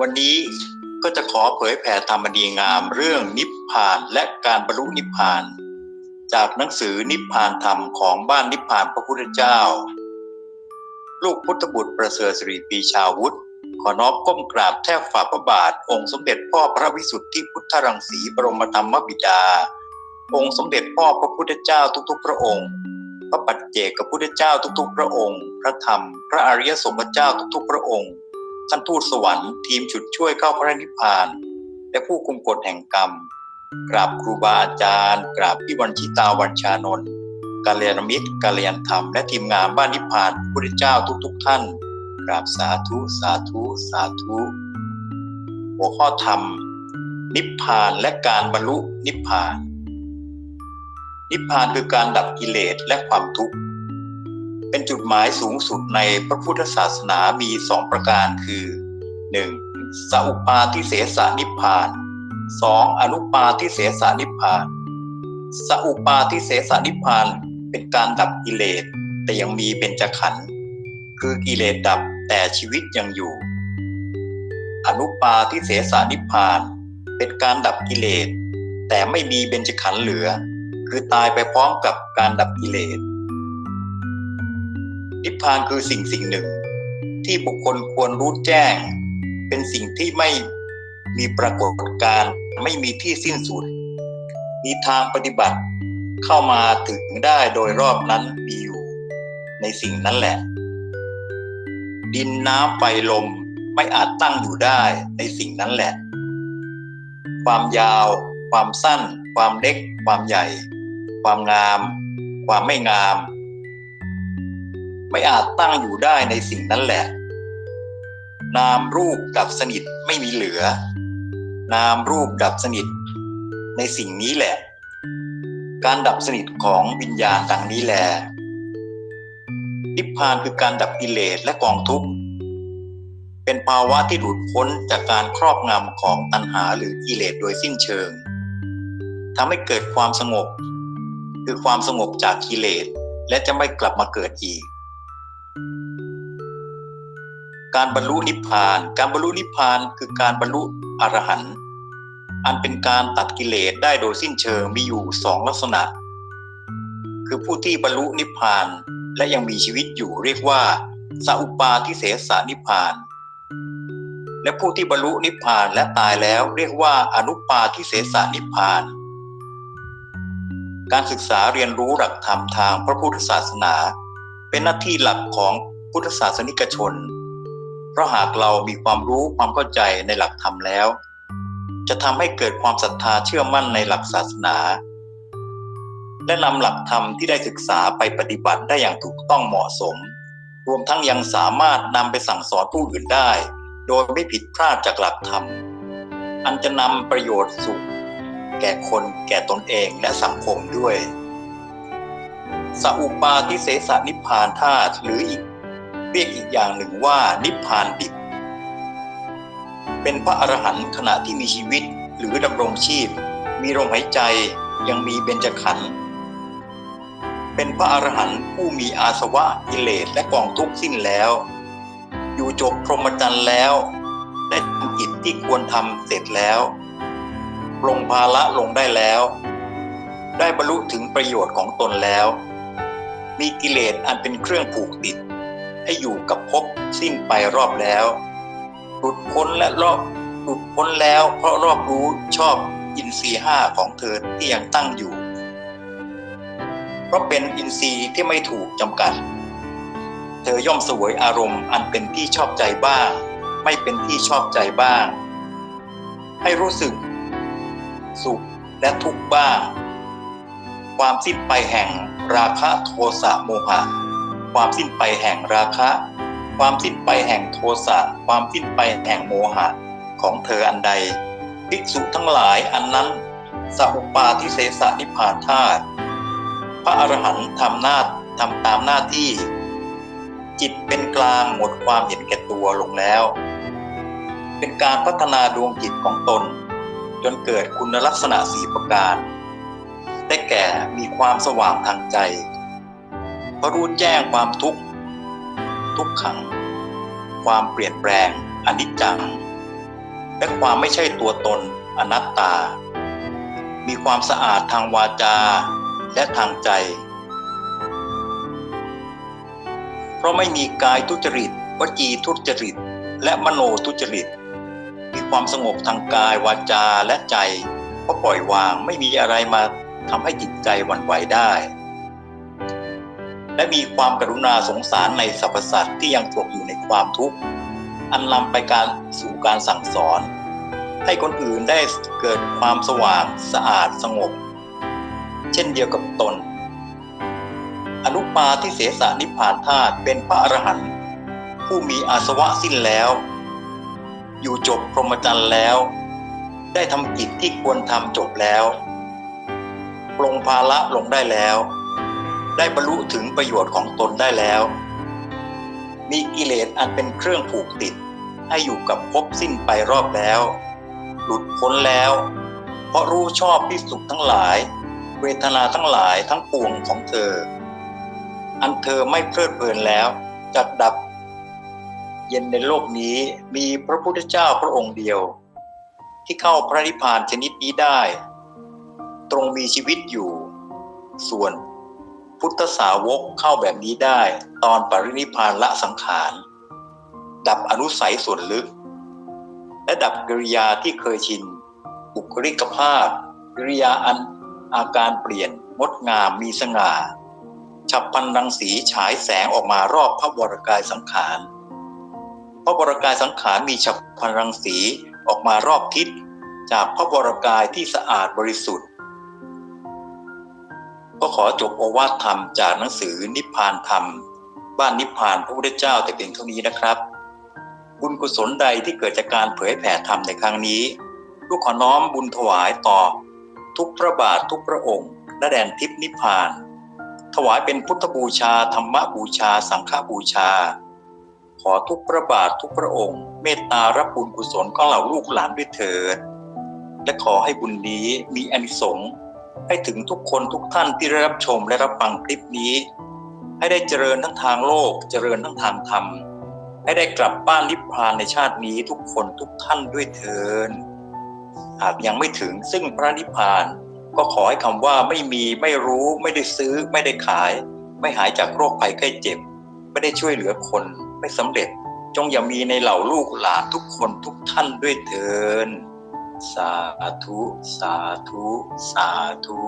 วันนี้ก็จะขอเผยแผ่ธรรมดีงามเรื่องนิพพานและการบรรลุนิพพาน จากหนังสือนิพพานธรรมของบ้านนิพพานพระพุทธเจ้า ลูกพุทธบุตรประเสริฐสิริปีชาวุฒิขอน้อมก้มกราบแทบฝ่าพระบาท องค์สมเด็จพ่อพระวิสุทธิพุทธรังสีบรมธรรมบิดา องค์สมเด็จพ่อพระพุทธเจ้าทุกๆ พระองค์ พระปัจเจกพุทธเจ้าทุกๆ พระองค์ พระธรรม พระอริยสงฆ์เจ้าทุกๆ พระองค์ ท่านทูตสวรรค์ทีมฉุดช่วยเข้าพระนิพพาน และผู้คุมกฎแห่งกรรม กราบครูบาอาจารย์ กราบพี่วันชิตาวันชานนท์กาเลียนมิตรกาเลียนธรรม และทีมงานบ้านนิพพานพุทธเจ้าทุก ๆ ท่าน กราบสาธุสาธุสาธุ หัวข้อธรรม นิพพานและการบรรลุนิพพาน นิพพานคือการดับกิเลสและความทุกข์ เป็นจุดหมายสูงสุดในพระพุทธศาสนามีสองประการคือ 1. สัพปาทิเสสนิพพาน 2. อนุปาทิเสสนิพพานสัพปาทิเสสนิพพานเป็นการดับกิเลสแต่ยังมีเบญจขันธ์คือกิเลสดับแต่ชีวิตยังอยู่ อนุปาทิเสสนิพพาน เป็นการดับกิเลสแต่ไม่มีเบญจขันธ์เหลือ คือตายไปพร้อมกับการดับกิเลส นิพพานคือสิ่งสิ่งหนึ่ง ที่บุคคลควรรู้แจ้ง เป็นสิ่งที่ไม่มีปรากฏการณ์ไม่มีที่สิ้นสุด มีทางปฏิบัติเข้ามาถึงได้โดยรอบนั้นมีอยู่ในสิ่งนั้นแหละ ดินน้ำไฟลมไม่อาจตั้งอยู่ได้ในสิ่งนั้นแหละ ความยาว ความสั้น ความเล็ก ความใหญ่ ความงาม ความไม่งาม ไม่อาจตั้งอยู่ได้ในสิ่งนั้นแหละ นามรูปดับสนิทไม่มีเหลือ นามรูปดับสนิท ในสิ่งนี้แหละ การดับสนิทของวิญญาณดังนี้แหละนิพพานคือการดับกิเลสและกองทุกข์เป็นภาวะที่หลุดพ้นจากการครอบงำของตัณหาหรือกิเลสโดยสิ้นเชิงทำให้เกิดความสงบ คือความสงบจากกิเลส และจะไม่กลับมาเกิดอีก การบรรลุนิพพาน การบรรลุนิพพานคือการบรรลุอรหันต์อันเป็นการตัดกิเลสได้โดยสิ้นเชิงมีอยู่สองลักษณะ คือผู้ที่บรรลุนิพพานและยังมีชีวิตอยู่เรียกว่าสัพปาทิเสสนิพพาน และผู้ที่บรรลุนิพพานและตายแล้วเรียกว่าอนุปาทิเสสนิพพาน การศึกษาเรียนรู้หลักธรรมทางพระพุทธศาสนา เป็นหน้าที่หลักของพุทธศาสนิกชน เพราะหากเรามีความรู้ความเข้าใจในหลักธรรมแล้ว จะทำให้เกิดความศรัทธาเชื่อมั่นในหลักศาสนา และนำหลักธรรมที่ได้ศึกษาไปปฏิบัติได้อย่างถูกต้องเหมาะสม รวมทั้งยังสามารถนำไปสั่งสอนผู้อื่นได้ โดยไม่ผิดพลาดจากหลักธรรม อันจะนำประโยชน์สุข แก่คนแก่ตนเองและสังคมด้วยสัพปาทิเสสนิพพานธาตุหรืออีกเรียกอีกอย่างหนึ่งว่านิพพานดิบ เป็นพระอรหันต์ขณะที่มีชีวิตหรือดำรงชีพ มีลมหายใจยังมีเบญจขันธ์เป็นพระอรหันต์ผู้มีอาสวะกิเลสและกองทุกข์สิ้นแล้ว อยู่จบพรหมจรรย์แล้วได้ทำกิจที่ควรทำเสร็จแล้ว ลงภาระลงได้แล้ว ได้บรรลุถึงประโยชน์ของตนแล้ว มีกิเลสอันเป็นเครื่องผูกติด ให้อยู่กับภพสิ้นไปรอบแล้วหลุดพ้นและรอบหลุดพ้นแล้วเพราะรอบรู้ชอบอินทรีห้าของเธอที่ยังตั้งอยู่ เพราะเป็นอินทรีย์ที่ไม่ถูกจำกัด เธอย่อมสวยอารมณ์อันเป็นที่ชอบใจบ้าง ไม่เป็นที่ชอบใจบ้าง ให้รู้สึก สุขและทุกข์บ้าง ความสิ้นไปแห่งราคะโทสะโมหะ ความสิ้นไปแห่งราคะ ความสิ้นไปแห่งโทสะความสิ้นไปแห่งโมหะของเธออันใด ภิกษุทั้งหลายอันนั้นสัพปาทิเสสนิพพานธาตุพระอรหันต์ทำหน้าทำตามหน้าที่ จิตเป็นกลางหมดความเห็นแก่ตัวลงแล้ว เป็นการพัฒนาดวงจิตของตน จนเกิดคุณลักษณะสี่ประการ ได้แก่มีความสว่างทางใจเพราะรู้แจ้งความทุกข์ ทุกขัง ความเปลี่ยนแปลงอนิจจัง และความไม่ใช่ตัวตนอนัตตา มีความสะอาดทางวาจาและทางใจ เพราะไม่มีกายทุจริต วจีทุจริต และมโนทุจริต มีความสงบทางกายวาจาและใจเพราะปล่อยวางไม่มีอะไรมาทำให้จิตใจหวั่นไหวได้ และมีความกรุณาสงสารในสรรพสัตว์ที่ยังตกอยู่ในความทุกข์ อันนำไปการสู่การสั่งสอน ให้คนอื่นได้เกิดความสว่างสะอาดสงบ เช่นเดียวกับตน อนุปาทิเสสานิพพานธาตุเป็นพระอรหันต์ผู้มีอาสวะสิ้นแล้ว อยู่จบพรหมจรรย์แล้ว ได้ทำกิจที่ควรทำจบแล้วปลงภาระลงได้แล้ว ได้บรรลุถึงประโยชน์ของตนได้แล้ว มีกิเลสอันเป็นเครื่องผูกติด ให้อยู่กับภพสิ้นไปรอบแล้ว หลุดพ้นแล้ว เพราะรู้ชอบที่สุขทั้งหลาย เวทนาทั้งหลายทั้งปวงของเธอ อันเธอไม่เพลิดเพลินแล้วจักดับ เย็นในโลกนี้มีพระพุทธเจ้าพระองค์เดียว ที่เข้าพระนิพพานชนิดนี้ได้ ตรงมีชีวิตอยู่ ส่วนพุทธสาวกเข้าแบบนี้ได้ ตอนปรินิพพานละสังขาร ดับอนุสัยส่วนลึก และดับกิริยาที่เคยชิน บุคลิกภาพ กิริยาอันอาการเปลี่ยนงดงามมีสง่าฉับพลันรังสีฉายแสงออกมารอบพระวรกายสังขาร พระวรกายสังขารมีฉับพลันรังสีออกมารอบทิศจากพระวรกายที่สะอาดบริสุทธิ์ ก็ขอจบโอวาทธรรมจากหนังสือนิพพานธรรม บ้านนิพพานพระพุทธเจ้าแต่เพียงเท่านี้นะครับ บุญกุศลใดที่เกิดจากการเผยแผ่ธรรมในครั้งนี้ลูกขอน้อมบุญถวายต่อ ทุกพระบาททุกพระองค์และแดนทิพย์นิพพาน ถวายเป็นพุทธบูชาธรรมบูชา สังฆบูชา ขอทุกพระบาททุกพระองค์ เมตตารับบุญกุศลของเหล่าลูกหลานด้วยเถิด และขอให้บุญนี้มีอนิสงส์ให้ถึงทุกคนทุกท่านที่ได้รับชมและรับฟังคลิปนี้ ให้ได้เจริญทั้งทางโลกเจริญทั้งทางธรรม ให้ได้กลับบ้านนิพพานในชาตินี้ทุกคนทุกท่านด้วยเถิดหากยังไม่ถึงซึ่งพระนิพพาน ก็ขอให้คำว่าไม่มีไม่รู้ไม่ได้ซื้อ ไม่ได้ขาย ไม่หายจากโรคภัยไข้เจ็บ ไม่ได้ช่วยเหลือคน ไม่สำเร็จ จงอย่ามีในเหล่าลูกหลานทุกคนทุกท่านด้วยเถินสาธุ สาธุ สาธุ